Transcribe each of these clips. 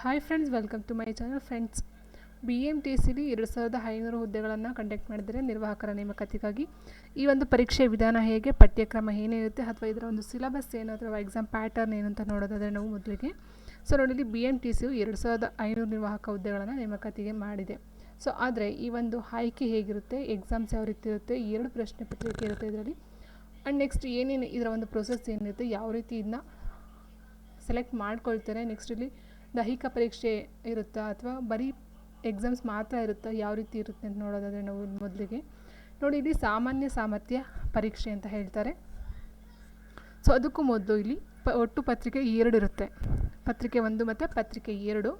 Hi friends welcome to my channel friends B M T C ಎರಡು ಸಾವಿರದ ಐನೂರು ಹುದ್ದೆಗಳನ್ನು ಕಂಡಕ್ಟ್ ಮಾಡಿದರೆ ನಿರ್ವಾಹಕರ ನೇಮಕಾತಿಗಾಗಿ ಈ ಒಂದು ಪರೀಕ್ಷೆ ವಿಧಾನ ಹೇಗೆ, ಪಠ್ಯಕ್ರಮ ಏನಿರುತ್ತೆ ಅಥವಾ ಇದರ ಒಂದು ಸಿಲೆಬಸ್ ಏನು ಅಥವಾ ಎಕ್ಸಾಮ್ ಪ್ಯಾಟರ್ನ್ ಏನು ಅಂತ ನೋಡೋದಾದರೆ ನಾವು ಮೊದಲಿಗೆ. ಸೊ ನೋಡಿ ಬಿ ಎಂ ಟಿ ಸಿಯು ಎರಡು ಸಾವಿರದ ಐನೂರು ನಿರ್ವಾಹಕ ಹುದ್ದೆಗಳನ್ನು ನೇಮಕಾತಿಗೆ ಮಾಡಿದೆ. ಸೊ ಆದರೆ ಈ ಒಂದು ಆಯ್ಕೆ ಹೇಗಿರುತ್ತೆ ಎಕ್ಸಾಮ್ಸ್ ಯಾವ ರೀತಿ ಇರುತ್ತೆ ಎರಡು ಪ್ರಶ್ನೆ ಪತ್ರಿಕೆ ಇರುತ್ತೆ ಇದರಲ್ಲಿ. ಆ್ಯಂಡ್ ನೆಕ್ಸ್ಟ್ ಏನೇನು, ಇದರ ಒಂದು ಪ್ರೊಸೆಸ್ ಏನಿರುತ್ತೆ, ಯಾವ ರೀತಿ ಇದನ್ನ ಸೆಲೆಕ್ಟ್ ಮಾಡ್ಕೊಳ್ತಾರೆ ನೆಕ್ಸ್ಟ್ ಇಲ್ಲಿ ದೈಹಿಕ ಪರೀಕ್ಷೆ ಇರುತ್ತಾ ಅಥವಾ ಬರೀ ಎಕ್ಸಾಮ್ಸ್ ಮಾತ್ರ ಇರುತ್ತಾ? ಯಾವ ರೀತಿ ಇರುತ್ತೆ ಅಂತ ನೋಡೋದಾದರೆ ನಾವು ಮೊದಲಿಗೆ. ನೋಡಿ, ಇಲ್ಲಿ ಸಾಮಾನ್ಯ ಸಾಮರ್ಥ್ಯ ಪರೀಕ್ಷೆ ಅಂತ ಹೇಳ್ತಾರೆ. ಸೊ ಅದಕ್ಕೂ ಮೊದಲು ಇಲ್ಲಿ ಪ, ಒಟ್ಟು ಪತ್ರಿಕೆ ಎರಡು ಇರುತ್ತೆ. ಪತ್ರಿಕೆ ಒಂದು ಮತ್ತು ಪತ್ರಿಕೆ ಎರಡು.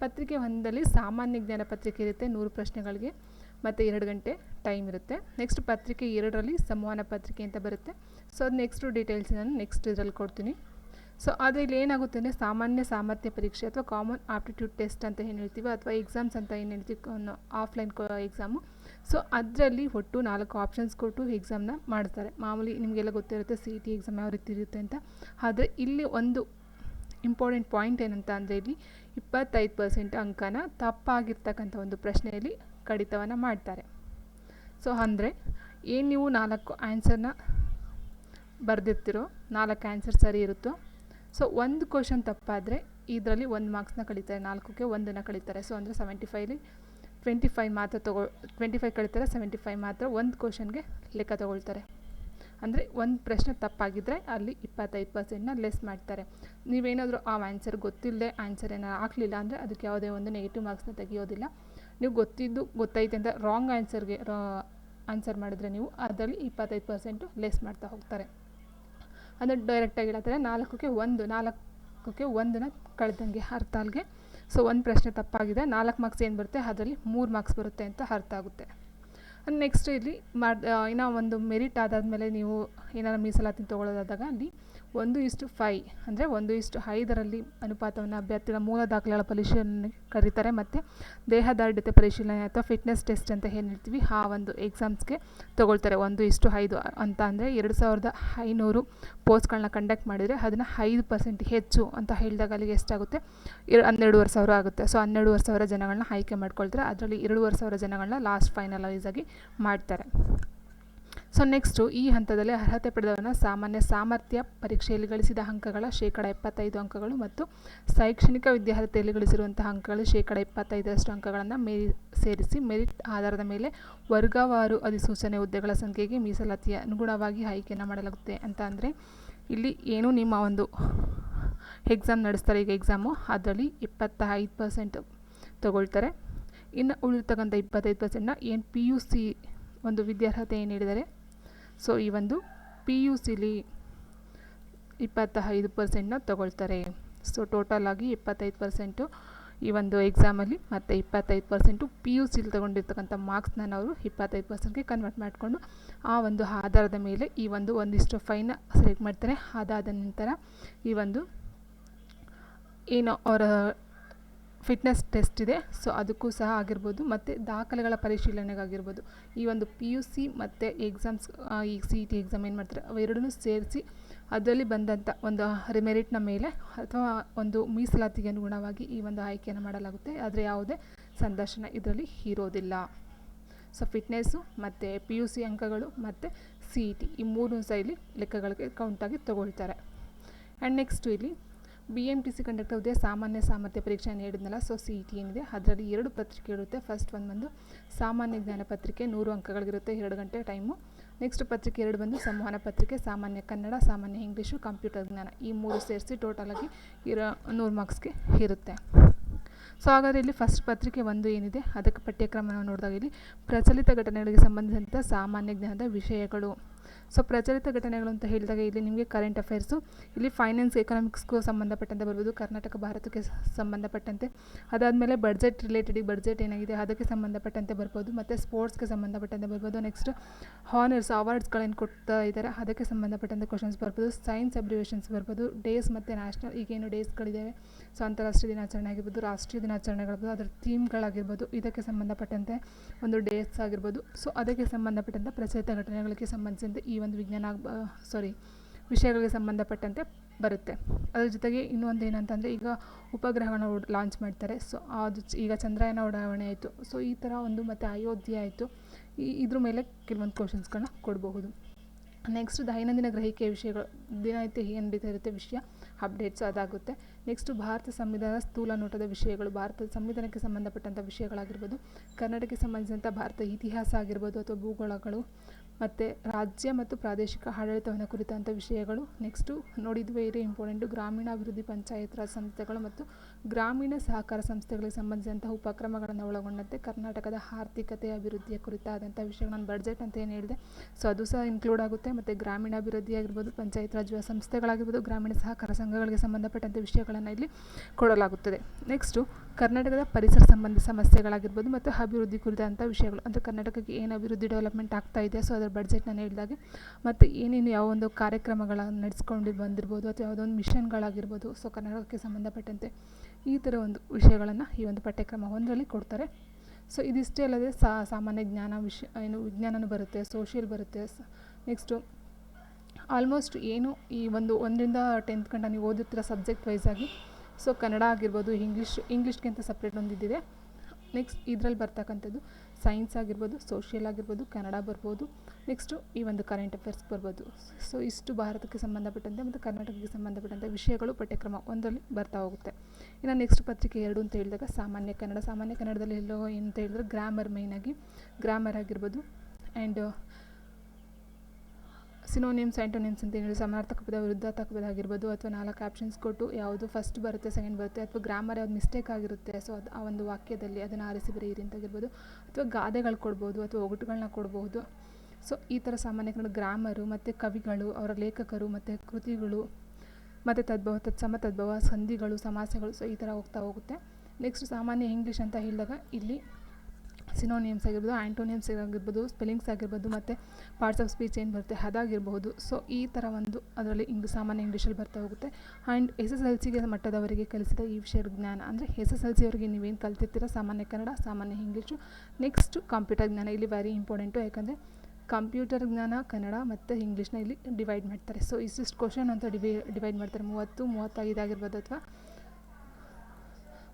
ಪತ್ರಿಕೆ ಒಂದಲ್ಲಿ ಸಾಮಾನ್ಯ ಜ್ಞಾನ ಪತ್ರಿಕೆ ಇರುತ್ತೆ ನೂರು ಪ್ರಶ್ನೆಗಳಿಗೆ. ಮತ್ತು ಎರಡು ಗಂಟೆ ಟೈಮ್ ಇರುತ್ತೆ. ನೆಕ್ಸ್ಟ್ ಪತ್ರಿಕೆ ಎರಡರಲ್ಲಿ ಸಂವಹನ ಪತ್ರಿಕೆ ಅಂತ ಬರುತ್ತೆ. ಸೊ ಅದು ನೆಕ್ಸ್ಟು ಡೀಟೇಲ್ಸ್ ನಾನು ನೆಕ್ಸ್ಟ್ ಇದರಲ್ಲಿ ಕೊಡ್ತೀನಿ. ಸೊ ಆದರೆ ಇಲ್ಲಿ ಏನಾಗುತ್ತೆ ಅಂದರೆ ಸಾಮಾನ್ಯ ಸಾಮರ್ಥ್ಯ ಪರೀಕ್ಷೆ ಅಥವಾ ಕಾಮನ್ ಆಪ್ಟಿಟ್ಯೂಡ್ ಟೆಸ್ಟ್ ಅಂತ ಏನು ಹೇಳ್ತೀವಿ ಅಥವಾ ಎಕ್ಸಾಮ್ಸ್ ಅಂತ ಏನು ಹೇಳ್ತೀವಿ ಆಫ್ಲೈನ್ ಎಕ್ಸಾಮು ಸೊ ಅದರಲ್ಲಿ ಒಟ್ಟು ನಾಲ್ಕು ಆಪ್ಷನ್ಸ್ ಕೊಟ್ಟು ಎಕ್ಸಾಮ್ನ ಮಾಡ್ತಾರೆ. ಮಾಮೂಲಿ ನಿಮಗೆಲ್ಲ ಗೊತ್ತಿರುತ್ತೆ ಸಿ ಟಿ ಎಕ್ಸಾಮ್ ಯಾವ ರೀತಿ ಇರುತ್ತೆ ಅಂತ. ಆದರೆ ಇಲ್ಲಿ ಒಂದು ಇಂಪಾರ್ಟೆಂಟ್ ಪಾಯಿಂಟ್ ಏನಂತ ಅಂದರೆ ಇಲ್ಲಿ ಇಪ್ಪತ್ತೈದು ಪರ್ಸೆಂಟ್ ಅಂಕನ ತಪ್ಪಾಗಿರ್ತಕ್ಕಂಥ ಒಂದು ಪ್ರಶ್ನೆಯಲ್ಲಿ ಕಡಿತವನ್ನು ಮಾಡ್ತಾರೆ. ಸೊ ಅಂದರೆ ಏನು ನೀವು ನಾಲ್ಕು ಆನ್ಸರ್ನ ಬರೆದಿರ್ತಿರೋ ನಾಲ್ಕು ಆನ್ಸರ್ ಸರಿ ಇರುತ್ತೋ ಸೊ ಒಂದು ಕ್ವಶನ್ ತಪ್ಪಾದರೆ ಇದರಲ್ಲಿ ಒಂದು ಮಾರ್ಕ್ಸ್ನ ಕಳೀತಾರೆ, ನಾಲ್ಕಕ್ಕೆ ಒಂದನ್ನು ಕಳೀತಾರೆ. ಸೊ ಅಂದರೆ ಸೆವೆಂಟಿ ಫೈಲಿ ಟ್ವೆಂಟಿ ಫೈವ್ ಮಾತ್ರ ತಗೊ ಟ್ವೆಂಟಿ ಫೈವ್ ಕಳೀತಾರೆ ಸೆವೆಂಟಿ ಫೈವ್ ಮಾತ್ರ ಒಂದು ಕ್ವಶನ್ಗೆ ಲೆಕ್ಕ ತಗೊಳ್ತಾರೆ. ಅಂದರೆ ಒಂದು ಪ್ರಶ್ನೆ ತಪ್ಪಾಗಿದ್ದರೆ ಅಲ್ಲಿ ಇಪ್ಪತ್ತೈದು ಪರ್ಸೆಂಟ್ನ ಲೆಸ್ ಮಾಡ್ತಾರೆ. ನೀವೇನಾದರೂ ಆ ಆನ್ಸರ್ ಗೊತ್ತಿಲ್ಲದೆ ಆನ್ಸರ್ ಏನಾರು ಹಾಕಲಿಲ್ಲ ಅಂದರೆ ಅದಕ್ಕೆ ಯಾವುದೇ ಒಂದು ನೆಗೆಟಿವ್ ಮಾರ್ಕ್ಸ್ನ ತೆಗೆಯೋದಿಲ್ಲ. ನೀವು ಗೊತ್ತಿದ್ದು, ಗೊತ್ತೈತೆ ಅಂತ ರಾಂಗ್ ಆನ್ಸರ್ಗೆ ಆನ್ಸರ್ ಮಾಡಿದ್ರೆ ನೀವು ಅದರಲ್ಲಿ ಇಪ್ಪತ್ತೈದು ಪರ್ಸೆಂಟು ಲೆಸ್ ಮಾಡ್ತಾ ಹೋಗ್ತಾರೆ. ಅಂದರೆ ಡೈರೆಕ್ಟಾಗಿ ಹೇಳ್ತಾರೆ ನಾಲ್ಕಕ್ಕೆ ಒಂದು, ನಾಲ್ಕಕ್ಕೆ ಒಂದನ್ನ ಕಳೆದಂಗೆ ಅಲ್ಲಿಗೆ ಸೊ ಒಂದು ಪ್ರಶ್ನೆ ತಪ್ಪಾಗಿದೆ, ನಾಲ್ಕು ಮಾರ್ಕ್ಸ್ ಏನು ಬರುತ್ತೆ, ಅದರಲ್ಲಿ ಮೂರು ಮಾರ್ಕ್ಸ್ ಬರುತ್ತೆ ಅಂತ ಅರ್ಥ ಆಗುತ್ತೆ. ನೆಕ್ಸ್ಟ್ ಇಲ್ಲಿ ಮಾಡ್ ಇನ್ನೂ ಒಂದು ಮೆರಿಟ್ ಆದಾದಮೇಲೆ ನೀವು ಏನಾರು ಮೀಸಲಾತಿ ತೊಗೊಳ್ಳೋದಾದಾಗ ಅಲ್ಲಿ ಒಂದು ಇಷ್ಟು ಫೈ ಅಂದರೆ ಒಂದು ಇಷ್ಟು ಐದರಲ್ಲಿ ಅನುಪಾತವನ್ನು ಅಭ್ಯರ್ಥಿಗಳ ಮೂಲ ದಾಖಲೆಗಳ ಪರಿಶೀಲನೆ ಕರೀತಾರೆ ಮತ್ತು ದೇಹದಾರ್ಢ್ಯತೆ ಪರಿಶೀಲನೆ ಅಥವಾ ಫಿಟ್ನೆಸ್ ಟೆಸ್ಟ್ ಅಂತ ಏನು ಹೇಳ್ತೀವಿ, ಆ ಒಂದು ಎಕ್ಸಾಮ್ಸ್ಗೆ ತೊಗೊಳ್ತಾರೆ. ಒಂದು ಇಷ್ಟು ಐದು ಅಂತ ಅಂದರೆ ಎರಡು ಸಾವಿರದ ಐನೂರು ಪೋಸ್ಟ್ಗಳನ್ನ ಕಂಡಕ್ಟ್ ಮಾಡಿದರೆ ಅದನ್ನು ಐದು ಪರ್ಸೆಂಟ್ ಹೆಚ್ಚು ಅಂತ ಹೇಳಿದಾಗ ಅಲ್ಲಿಗೆ ಎಷ್ಟಾಗುತ್ತೆ? ಹನ್ನೆರಡುವರೆ ಸಾವಿರ ಆಗುತ್ತೆ. ಸೊ ಹನ್ನೆರಡುವರೆ ಸಾವಿರ ಜನಗಳನ್ನ ಆಯ್ಕೆ ಮಾಡ್ಕೊಳ್ತಾರೆ. ಅದರಲ್ಲಿ ಎರಡೂವರೆ ಸಾವಿರ ಜನಗಳನ್ನ ಲಾಸ್ಟ್ ಫೈನಲೈಸ್ ಆಗಿ ಮಾಡ್ತಾರೆ. ಸೊ ನೆಕ್ಸ್ಟು ಈ ಹಂತದಲ್ಲಿ ಅರ್ಹತೆ ಪಡೆದವರನ್ನು ಸಾಮಾನ್ಯ ಸಾಮರ್ಥ್ಯ ಪರೀಕ್ಷೆಯಲ್ಲಿ ಗಳಿಸಿದ ಅಂಕಗಳ ಶೇಕಡ ಎಪ್ಪತ್ತೈದು ಅಂಕಗಳು ಮತ್ತು ಶೈಕ್ಷಣಿಕ ವಿದ್ಯಾರ್ಹತೆಯಲ್ಲಿ ಗಳಿಸಿರುವಂತಹ ಅಂಕಗಳು ಶೇಕಡ ಇಪ್ಪತ್ತೈದರಷ್ಟು ಅಂಕಗಳನ್ನು ಮೇರಿ ಸೇರಿಸಿ ಮೆರಿಟ್ ಆಧಾರದ ಮೇಲೆ ವರ್ಗವಾರು ಅಧಿಸೂಚನೆ ಹುದ್ದೆಗಳ ಸಂಖ್ಯೆಗೆ ಮೀಸಲಾತಿಯ ಅನುಗುಣವಾಗಿ ಆಯ್ಕೆಯನ್ನು ಮಾಡಲಾಗುತ್ತೆ ಅಂತ ಅಂದರೆ ಇಲ್ಲಿ ಏನು ನಿಮ್ಮ ಒಂದು ಎಕ್ಸಾಮ್ ನಡೆಸ್ತಾರೆ ಈಗ ಎಕ್ಸಾಮು ಅದರಲ್ಲಿ ಇಪ್ಪತ್ತೈದು ಪರ್ಸೆಂಟ್ ತೊಗೊಳ್ತಾರೆ. ಇನ್ನು ಉಳಿರ್ತಕ್ಕಂಥ ಇಪ್ಪತ್ತೈದು ಪರ್ಸೆಂಟ್ನ ಏನು ಪಿ ಯು ಸಿ ಒಂದು ವಿದ್ಯಾರ್ಹತೆ ಏನು ನೀಡಿದ್ದಾರೆ ಸೊ ಈ ಒಂದು ಪಿ ಯು ಸಿಲಿ ಇಪ್ಪತ್ತ ಐದು ಪರ್ಸೆಂಟ್ನ ತಗೊಳ್ತಾರೆ. ಸೊ ಟೋಟಲ್ ಆಗಿ ಇಪ್ಪತ್ತೈದು ಪರ್ಸೆಂಟು ಈ ಒಂದು ಎಕ್ಸಾಮಲ್ಲಿ ಮತ್ತು ಇಪ್ಪತ್ತೈದು ಪರ್ಸೆಂಟು ಪಿ ಯು ಸಿಲಿ ತೊಗೊಂಡಿರ್ತಕ್ಕಂಥ ಮಾರ್ಕ್ಸ್ನ ನಾವು ಇಪ್ಪತ್ತೈದು ಪರ್ಸೆಂಟ್ಗೆ ಕನ್ವರ್ಟ್ ಮಾಡಿಕೊಂಡು ಆ ಒಂದು ಆಧಾರದ ಮೇಲೆ ಈ ಒಂದು ಒಂದಿಷ್ಟು ಫೈನ ಸೆಲೆಕ್ಟ್ ಮಾಡ್ತಾರೆ. ಅದಾದ ನಂತರ ಈ ಒಂದು ಏನು ಅವರ ಫಿಟ್ನೆಸ್ ಟೆಸ್ಟ್ ಇದೆ. ಸೊ ಅದಕ್ಕೂ ಸಹ ಆಗಿರ್ಬೋದು. ಮತ್ತು ದಾಖಲೆಗಳ ಪರಿಶೀಲನೆಗಾಗಿರ್ಬೋದು. ಈ ಒಂದು ಪಿ ಯು ಸಿ ಮತ್ತು ಎಕ್ಸಾಮ್ಸ್ ಈ ಸಿ ಇ ಟಿ ಎಕ್ಸಾಮ್ ಏನು ಮಾಡ್ತಾರೆ? ಅವೆರಡನ್ನೂ ಸೇರಿಸಿ ಅದರಲ್ಲಿ ಬಂದಂಥ ಒಂದು ರಿಮೆರಿಟ್ನ ಮೇಲೆ ಅಥವಾ ಒಂದು ಮೀಸಲಾತಿಗೆ ಅನುಗುಣವಾಗಿ ಈ ಒಂದು ಆಯ್ಕೆಯನ್ನು ಮಾಡಲಾಗುತ್ತೆ. ಆದರೆ ಯಾವುದೇ ಸಂದರ್ಶನ ಇದರಲ್ಲಿ ಇರೋದಿಲ್ಲ. ಸೊ ಫಿಟ್ನೆಸ್ಸು ಮತ್ತು ಪಿ ಯು ಸಿ ಅಂಕಗಳು ಮತ್ತು ಸಿ ಇ ಟಿ ಈ ಮೂರು ಸಹ ಇಲ್ಲಿ ಲೆಕ್ಕಗಳಿಗೆ ಕೌಂಟಾಗಿ ತಗೊಳ್ತಾರೆ. ಆ್ಯಂಡ್ ನೆಕ್ಸ್ಟು ಇಲ್ಲಿ B M T C conduct ಹುದ್ದೆ ಸಾಮಾನ್ಯ ಸಾಮರ್ಥ್ಯ ಪರೀಕ್ಷೆ ಹೇಳಿದ್ನಲ್ಲ ಸೊ ಸಿ ಇ ಟಿ ಏನಿದೆ, ಅದರಲ್ಲಿ ಎರಡು ಪತ್ರಿಕೆ ಇರುತ್ತೆ. ಫಸ್ಟ್ ಒಂದು ಬಂದು ಸಾಮಾನ್ಯ ಜ್ಞಾನ ಪತ್ರಿಕೆ, ನೂರು ಅಂಕಗಳಿರುತ್ತೆ, ಎರಡು ಗಂಟೆ ಟೈಮು ನೆಕ್ಸ್ಟ್ ಪತ್ರಿಕೆ ಎರಡು ಬಂದು ಸಂವಹನ ಪತ್ರಿಕೆ, ಸಾಮಾನ್ಯ ಕನ್ನಡ, ಸಾಮಾನ್ಯ ಇಂಗ್ಲೀಷು ಕಂಪ್ಯೂಟರ್ ಜ್ಞಾನ. ಈ ಮೂರು ಸೇರಿಸಿ ಟೋಟಲಾಗಿ ಇರೋ ನೂರು ಮಾರ್ಕ್ಸ್ಗೆ ಇರುತ್ತೆ. ಸೊ ಹಾಗಾದರೆ ಇಲ್ಲಿ ಫಸ್ಟ್ ಪತ್ರಿಕೆ ಒಂದು ಏನಿದೆ, ಅದಕ್ಕೆ ಪಠ್ಯಕ್ರಮವನ್ನು ನೋಡಿದಾಗ ಇಲ್ಲಿ ಪ್ರಚಲಿತ ಘಟನೆಗಳಿಗೆ ಸಂಬಂಧಿಸಿದಂಥ ಸಾಮಾನ್ಯ ಜ್ಞಾನದ ವಿಷಯಗಳು. ಸೊ ಪ್ರಚಲಿತ ಘಟನೆಗಳು ಅಂತ ಹೇಳಿದಾಗ ಇಲ್ಲಿ ನಿಮಗೆ ಕರೆಂಟ್ ಅಫೇರ್ಸು ಇಲ್ಲಿ ಫೈನಾನ್ಸ್ ಎಕನಾಮಿಕ್ಸ್ಗೂ ಸಂಬಂಧಪಟ್ಟಂತೆ ಬರ್ಬೋದು, ಕರ್ನಾಟಕ, ಭಾರತಕ್ಕೆ ಸಂಬಂಧಪಟ್ಟಂತೆ. ಅದಾದಮೇಲೆ ಬಡ್ಜೆಟ್ ರಿಲೇಟೆಡ್ ಬಡ್ಜೆಟ್ ಏನಾಗಿದೆ, ಅದಕ್ಕೆ ಸಂಬಂಧಪಟ್ಟಂತೆ ಬರ್ಬೋದು, ಮತ್ತು ಸ್ಪೋರ್ಟ್ಸ್ಗೆ ಸಂಬಂಧಪಟ್ಟಂತೆ ಬರ್ಬೋದು. ನೆಕ್ಸ್ಟ್ ಹಾನರ್ಸ್ ಅವಾರ್ಡ್ಸ್ಗಳೇನು ಕೊಡ್ತಾ ಇದ್ದಾರೆ, ಅದಕ್ಕೆ ಸಂಬಂಧಪಟ್ಟಂತೆ ಕ್ವಶನ್ಸ್ ಬರ್ಬೋದು. ಸೈನ್ಸ್ ಅಬ್ರಿವೇಷನ್ಸ್ ಬರ್ಬೋದು. ಡೇಸ್ ಮತ್ತು ನ್ಯಾಷನಲ್ ಈಗೇನು ಡೇಸ್ಗಳಿದ್ದಾವೆ ಸೊ ಅಂತಾರಾಷ್ಟ್ರೀಯ ದಿನಾಚರಣೆ ಆಗಿರ್ಬೋದು, ರಾಷ್ಟ್ರೀಯ ದಿನಾಚರಣೆಗಳಾಗ್ಬೋದು ಅದರ ಥೀಮ್ಗಳಾಗಿರ್ಬೋದು ಇದಕ್ಕೆ ಸಂಬಂಧಪಟ್ಟಂತೆ ಒಂದು ಡೇಸ್ ಆಗಿರ್ಬೋದು. ಸೊ ಅದಕ್ಕೆ ಸಂಬಂಧಪಟ್ಟಂತೆ ಪ್ರಚಲಿತ ಘಟನೆಗಳಿಗೆ ಸಂಬಂಧಿಸಿದಂತೆ ಈ ಒಂದು ವಿಜ್ಞಾನ ಸಾರಿ ವಿಷಯಗಳಿಗೆ ಸಂಬಂಧಪಟ್ಟಂತೆ ಬರುತ್ತೆ. ಅದ್ರ ಜೊತೆಗೆ ಇನ್ನೊಂದು ಏನಂತಂದರೆ ಈಗ ಉಪಗ್ರಹವನ್ನು ಲಾಂಚ್ ಮಾಡ್ತಾರೆ. ಸೊ ಅದು ಈಗ ಚಂದ್ರಯಾನ ಉಡಾವಣೆ ಆಯಿತು. ಸೊ ಈ ಥರ ಒಂದು ಮತ್ತು ಅಯೋಧ್ಯೆ ಆಯಿತು. ಈ, ಇದ್ರ ಮೇಲೆ ಕೆಲವೊಂದು ಕ್ವಶನ್ಸ್ಗಳನ್ನ ಕೊಡಬಹುದು. ನೆಕ್ಸ್ಟ್ ದೈನಂದಿನ ಗ್ರಹಿಕೆ ವಿಷಯಗಳು, ದಿನನಿತ್ಯ ಏನು ಇರುತ್ತೆ ವಿಷಯ ಅಪ್ಡೇಟ್ಸ್ ಅದಾಗುತ್ತೆ. ನೆಕ್ಸ್ಟು ಭಾರತ ಸಂವಿಧಾನ ಸ್ಥೂಲ ನೋಟದ ವಿಷಯಗಳು, ಭಾರತದ ಸಂವಿಧಾನಕ್ಕೆ ಸಂಬಂಧಪಟ್ಟಂಥ ವಿಷಯಗಳಾಗಿರ್ಬೋದು ಕನ್ನಡಕ್ಕೆ ಸಂಬಂಧಿಸಿದಂಥ ಭಾರತ ಇತಿಹಾಸ ಆಗಿರ್ಬೋದು ಅಥವಾ ಭೂಗೋಳಗಳು ಮತ್ತು ರಾಜ್ಯ ಮತ್ತು ಪ್ರಾದೇಶಿಕ ಆಡಳಿತವನ್ನು ಕುರಿತಂಥ ವಿಷಯಗಳು ನೆಕ್ಸ್ಟು ನೋಡಿದ್ದು ವೆರಿ ಇಂಪಾರ್ಟೆಂಟು ಗ್ರಾಮೀಣಾಭಿವೃದ್ಧಿ ಪಂಚಾಯತ್ ರಾಜ್ ಸಂಸ್ಥೆಗಳು ಮತ್ತು ಗ್ರಾಮೀಣ ಸಹಕಾರ ಸಂಸ್ಥೆಗಳಿಗೆ ಸಂಬಂಧಿಸಿದಂತಹ ಉಪಕ್ರಮಗಳನ್ನು ಒಳಗೊಂಡಂತೆ ಕರ್ನಾಟಕದ ಆರ್ಥಿಕತೆ ಅಭಿವೃದ್ಧಿಯ ಕುರಿತಾದಂಥ ವಿಷಯಗಳನ್ನು ಬಡ್ಜೆಟ್ ಅಂತ ಏನು ಹೇಳಿದೆ ಸೊ ಅದು ಸಹ ಇನ್ಕ್ಲೂಡ್ ಆಗುತ್ತೆ. ಮತ್ತು ಗ್ರಾಮೀಣಾಭಿವೃದ್ಧಿ ಆಗಿರ್ಬೋದು, ಪಂಚಾಯತ್ ರಾಜ್ ಸಂಸ್ಥೆಗಳಾಗಿರ್ಬೋದು, ಗ್ರಾಮೀಣ ಸಹಕಾರ ಸಂಘಗಳಿಗೆ ಸಂಬಂಧಪಟ್ಟಂಥ ವಿಷಯಗಳನ್ನು ಇಲ್ಲಿ ಕೊಡಲಾಗುತ್ತದೆ. ನೆಕ್ಸ್ಟು ಕರ್ನಾಟಕದ ಪರಿಸರ ಸಂಬಂಧಿ ಸಮಸ್ಯೆಗಳಾಗಿರ್ಬೋದು ಮತ್ತು ಅಭಿವೃದ್ಧಿ ಕುರಿತಂಥ ವಿಷಯಗಳು. ಅಂದರೆ ಕರ್ನಾಟಕಕ್ಕೆ ಏನು ಅಭಿವೃದ್ಧಿ ಡೆವಲಪ್ಮೆಂಟ್ ಆಗ್ತಾ ಇದೆ ಸೊ ಅದರ ಬಡ್ಜೆಟ್ನ ನೀಡಿದಾಗೆ ಮತ್ತು ಏನೇನು ಯಾವ ಒಂದು ಕಾರ್ಯಕ್ರಮಗಳನ್ನು ನಡೆಸ್ಕೊಂಡು ಬಂದಿರ್ಬೋದು ಅಥವಾ ಯಾವುದೋ ಒಂದು ಮಿಷನ್ಗಳಾಗಿರ್ಬೋದು ಸೊ ಕರ್ನಾಟಕಕ್ಕೆ ಸಂಬಂಧಪಟ್ಟಂತೆ ಈ ಥರ ಒಂದು ವಿಷಯಗಳನ್ನು ಈ ಒಂದು ಪಠ್ಯಕ್ರಮ ಒಂದರಲ್ಲಿ ಕೊಡ್ತಾರೆ. ಸೊ ಇದಿಷ್ಟೇ ಅಲ್ಲದೆ ಸಾಮಾನ್ಯ ಜ್ಞಾನ ವಿಷಯ ಏನು ವಿಜ್ಞಾನನೂ ಬರುತ್ತೆ ಸೋಷಿಯಲ್ ಬರುತ್ತೆ. ನೆಕ್ಸ್ಟು ಆಲ್ಮೋಸ್ಟ್ ಏನು ಈ ಒಂದು ಒಂದರಿಂದ ಟೆಂತ್ ಗಂಟ ನೀವು ಓದುತ್ತಿರೋ ಸಬ್ಜೆಕ್ಟ್ ವೈಸಾಗಿ ಸೊ ಕನ್ನಡ ಆಗಿರ್ಬೋದು ಇಂಗ್ಲೀಷ್ ಇಂಗ್ಲೀಷ್ಗಿಂತ ಸಪ್ರೇಟ್ ಒಂದಿದೆ ನೆಕ್ಸ್ಟ್ ಇದರಲ್ಲಿ ಬರ್ತಕ್ಕಂಥದ್ದು ಸೈನ್ಸ್ ಆಗಿರ್ಬೋದು ಸೋಷಿಯಲ್ ಆಗಿರ್ಬೋದು, ಕನ್ನಡ ಬರ್ಬೋದು. ನೆಕ್ಸ್ಟು ಈ ಒಂದು ಕರೆಂಟ್ ಅಫೇರ್ಸ್ ಬರ್ಬೋದು. ಸೊ ಇಷ್ಟು ಭಾರತಕ್ಕೆ ಸಂಬಂಧಪಟ್ಟಂತೆ ಮತ್ತು ಕರ್ನಾಟಕಕ್ಕೆ ಸಂಬಂಧಪಟ್ಟಂತೆ ವಿಷಯಗಳು ಪಠ್ಯಕ್ರಮ ಒಂದರಲ್ಲಿ ಬರ್ತಾ ಹೋಗುತ್ತೆ. ಇನ್ನು ನೆಕ್ಸ್ಟ್ ಪತ್ರಿಕೆ ಎರಡು ಅಂತ ಹೇಳಿದಾಗ ಸಾಮಾನ್ಯ ಕನ್ನಡ. ಸಾಮಾನ್ಯ ಕನ್ನಡದಲ್ಲಿ ಎಲ್ಲೋ ಅಂತ ಹೇಳಿದ್ರೆ ಗ್ರಾಮರ್ ಮೇಯ್ನಾಗಿ ಗ್ರಾಮರ್ ಆಗಿರ್ಬೋದು. ಆ್ಯಂಡ್ ಸಿನೋನಿಮ್ಸ್ ಆ್ಯಂಟೋನಿಮ್ಸ್ ಅಂತ ಹೇಳಿ ಸಮಾರ್ಥಕ ಪದ, ವಿರುದ್ಧಾರ್ಥಕ ಪದ ಆಗಿರ್ಬೋದು ಅಥವಾ ನಾಲ್ಕು ಆಪ್ಷನ್ಸ್ ಕೊಟ್ಟು ಯಾವುದು ಫಸ್ಟ್ ಬರುತ್ತೆ ಸೆಕೆಂಡ್ ಬರುತ್ತೆ ಅಥವಾ ಗ್ರಾಮರ್ ಯಾವ್ದು ಮಿಸ್ಟೇಕ್ ಆಗಿರುತ್ತೆ. ಸೊ ಅದು ಆ ಒಂದು ವಾಕ್ಯದಲ್ಲಿ ಅದನ್ನು ಆರಿಸಿ ಬರೀರಿ ಅಂತ ಆಗಿರ್ಬೋದು ಅಥವಾ ಗಾದೆಗಳು ಕೊಡ್ಬೋದು ಅಥವಾ ಒಗಟುಗಳನ್ನ ಕೊಡ್ಬೋದು. ಸೊ ಈ ಥರ ಸಾಮಾನ್ಯ ಕನ್ನಡ ಗ್ರಾಮರು ಮತ್ತು ಕವಿಗಳು, ಅವರ ಲೇಖಕರು, ಮತ್ತು ಕೃತಿಗಳು, ಮತ್ತು ತದ್ಭವ ತತ್ಸಮ ತದ್ಭವ ಸಂಧಿಗಳು, ಸಮಾಸಗಳು ಸೊ ಈ ಥರ ಹೋಗ್ತಾ ಹೋಗುತ್ತೆ. ನೆಕ್ಸ್ಟ್ ಸಾಮಾನ್ಯ ಇಂಗ್ಲೀಷ್ ಅಂತ ಹೇಳಿದಾಗ ಇಲ್ಲಿ ಸಿನೋನಿಯಮ್ಸ್ ಆಗಿರ್ಬೋದು ಆ್ಯಂಟೋನಿಯಮ್ಸ್ ಆಗಿರ್ಬೋದು ಸ್ಪೆಲ್ಲಿಂಗ್ಸ್ ಆಗಿರ್ಬೋದು, ಮತ್ತು ಪಾರ್ಟ್ಸ್ ಆಫ್ ಸ್ಪೀಚ್ ಏನು ಬರುತ್ತೆ ಅದಾಗಿರ್ಬೋದು ಸೊ ಈ ಥರ ಒಂದು ಅದರಲ್ಲಿ ಇಂಗ್ ಸಾಮಾನ್ಯ ಇಂಗ್ಲೀಷಲ್ಲಿ ಬರ್ತಾ ಹೋಗುತ್ತೆ. ಆ್ಯಂಡ್ ಎಸ್ ಎಸ್ ಎಲ್ ಸಿಗೆ ಮಟ್ಟದವರಿಗೆ ಕಲಿಸಿದ ಈ ವಿಷಯದ ಜ್ಞಾನ. ಅಂದರೆ ಎಸ್ ಎಸ್ ಎಲ್ ಸಿ ಅವರಿಗೆ ನೀವೇನು ಕಲ್ತಿರ್ತೀರ? ಸಾಮಾನ್ಯ ಕನ್ನಡ, ಸಾಮಾನ್ಯ ಇಂಗ್ಲೀಷು. ನೆಕ್ಸ್ಟ್ ಕಂಪ್ಯೂಟರ್ ಜ್ಞಾನ. ಇಲ್ಲಿ ವೆರಿ ಇಂಪಾರ್ಟೆಂಟು ಯಾಕಂದರೆ ಕಂಪ್ಯೂಟರ್ ಜ್ಞಾನ, ಕನ್ನಡ ಮತ್ತು ಇಂಗ್ಲೀಷ್ನ ಇಲ್ಲಿ ಡಿವೈಡ್ ಮಾಡ್ತಾರೆ. ಸೊ ಇಷ್ಟಿಷ್ಟು ಕ್ವಶನ್ ಅಂತ ಡಿವೈ ಡಿವೈಡ್ ಮಾಡ್ತಾರೆ. ಮೂವತ್ತು, ಮೂವತ್ತೈದು ಆಗಿರ್ಬೋದು ಅಥವಾ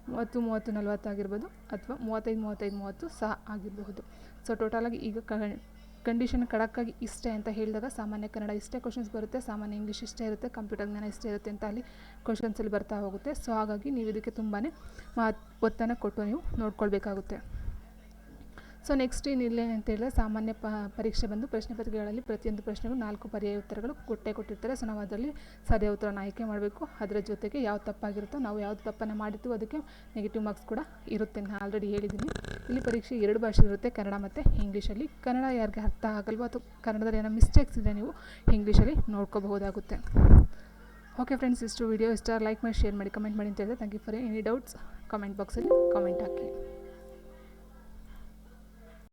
ಮೂವತ್ತು ಮೂವತ್ತು, ನಲವತ್ತು ಆಗಿರ್ಬೋದು ಅಥವಾ ಮೂವತ್ತೈದು ಮೂವತ್ತೈದು, ಮೂವತ್ತು ಸಹ ಆಗಿರಬಹುದು. ಸೊ ಟೋಟಲಾಗಿ ಈಗ ಕಂಡೀಷನ್ ಕಡಕ್ಕಾಗಿ ಇಷ್ಟೇ ಅಂತ ಹೇಳಿದಾಗ ಸಾಮಾನ್ಯ ಕನ್ನಡ ಇಷ್ಟೇ ಕ್ವಶನ್ಸ್ ಬರುತ್ತೆ, ಸಾಮಾನ್ಯ ಇಂಗ್ಲೀಷ್ ಇಷ್ಟೇ ಇರುತ್ತೆ ಕಂಪ್ಯೂಟರ್ ಜ್ಞಾನ ಇಷ್ಟೇ ಇರುತ್ತೆ ಅಂತ ಅಲ್ಲಿ ಕ್ವಶನ್ಸಲ್ಲಿ ಬರ್ತಾ ಹೋಗುತ್ತೆ. ಸೊ ಹಾಗಾಗಿ ನೀವು ಇದಕ್ಕೆ ತುಂಬಾ ಒತ್ತನ್ನು ಕೊಟ್ಟು ನೀವು ನೋಡ್ಕೊಳ್ಬೇಕಾಗುತ್ತೆ. ಸೊ ನೆಕ್ಸ್ಟ್ ಏನಿಲ್ಲ ಅಂತ ಹೇಳಿದ್ರೆ ಸಾಮಾನ್ಯ ಪ, ಪರೀಕ್ಷೆ ಬಂದು ಪ್ರಶ್ನೆ ಪತ್ರಿಕೆಗಳಲ್ಲಿ ಪ್ರತಿಯೊಂದು ಪ್ರಶ್ನೆಗೂ ನಾಲ್ಕು ಪರ್ಯಾಯ ಉತ್ತರಗಳು ಕೊಟ್ಟೇ ಕೊಟ್ಟಿರ್ತಾರೆ. ಸೊ ನಾವು ಅದರಲ್ಲಿ ಸರಿಯಾದ ಉತ್ತರನ ಆಯ್ಕೆ ಮಾಡಬೇಕು. ಅದರ ಜೊತೆಗೆ ಯಾವ ತಪ್ಪಾಗಿರುತ್ತೋ, ನಾವು ಯಾವುದು ತಪ್ಪನ್ನು ಮಾಡಿರ್ತೀವೋ ಅದಕ್ಕೆ ನೆಗೆಟಿವ್ ಮಾರ್ಕ್ಸ್ ಕೂಡ ಇರುತ್ತೆ ನಾನು ಆಲ್ರೆಡಿ ಹೇಳಿದ್ದೀನಿ. ಇಲ್ಲಿ ಪರೀಕ್ಷೆ ಎರಡು ಭಾಷೆ ಇರುತ್ತೆ, ಕನ್ನಡ ಮತ್ತು ಇಂಗ್ಲೀಷಲ್ಲಿ ಕನ್ನಡ ಯಾರಿಗೆ ಅರ್ಥ ಆಗಲ್ವೋ ಅಥವಾ ಕನ್ನಡದಲ್ಲಿ ಏನೋ ಮಿಸ್ಟೇಕ್ಸ್ ಇದೆ ನೀವು ಇಂಗ್ಲೀಷಲ್ಲಿ ನೋಡ್ಕೋಬಹುದಾಗುತ್ತೆ. ಓಕೆ ಫ್ರೆಂಡ್ಸ್ ಇಷ್ಟು ವಿಡಿಯೋ ಇಷ್ಟ ಲೈಕ್ ಮಾಡಿ ಶೇರ್ ಮಾಡಿ ಕಮೆಂಟ್ ಮಾಡಿ ಅಂತ ಹೇಳಿದ್ರೆ thank you for any doubts comment ಬಾಕ್ಸಲ್ಲಿ ಕಮೆಂಟ್ ಹಾಕಿ.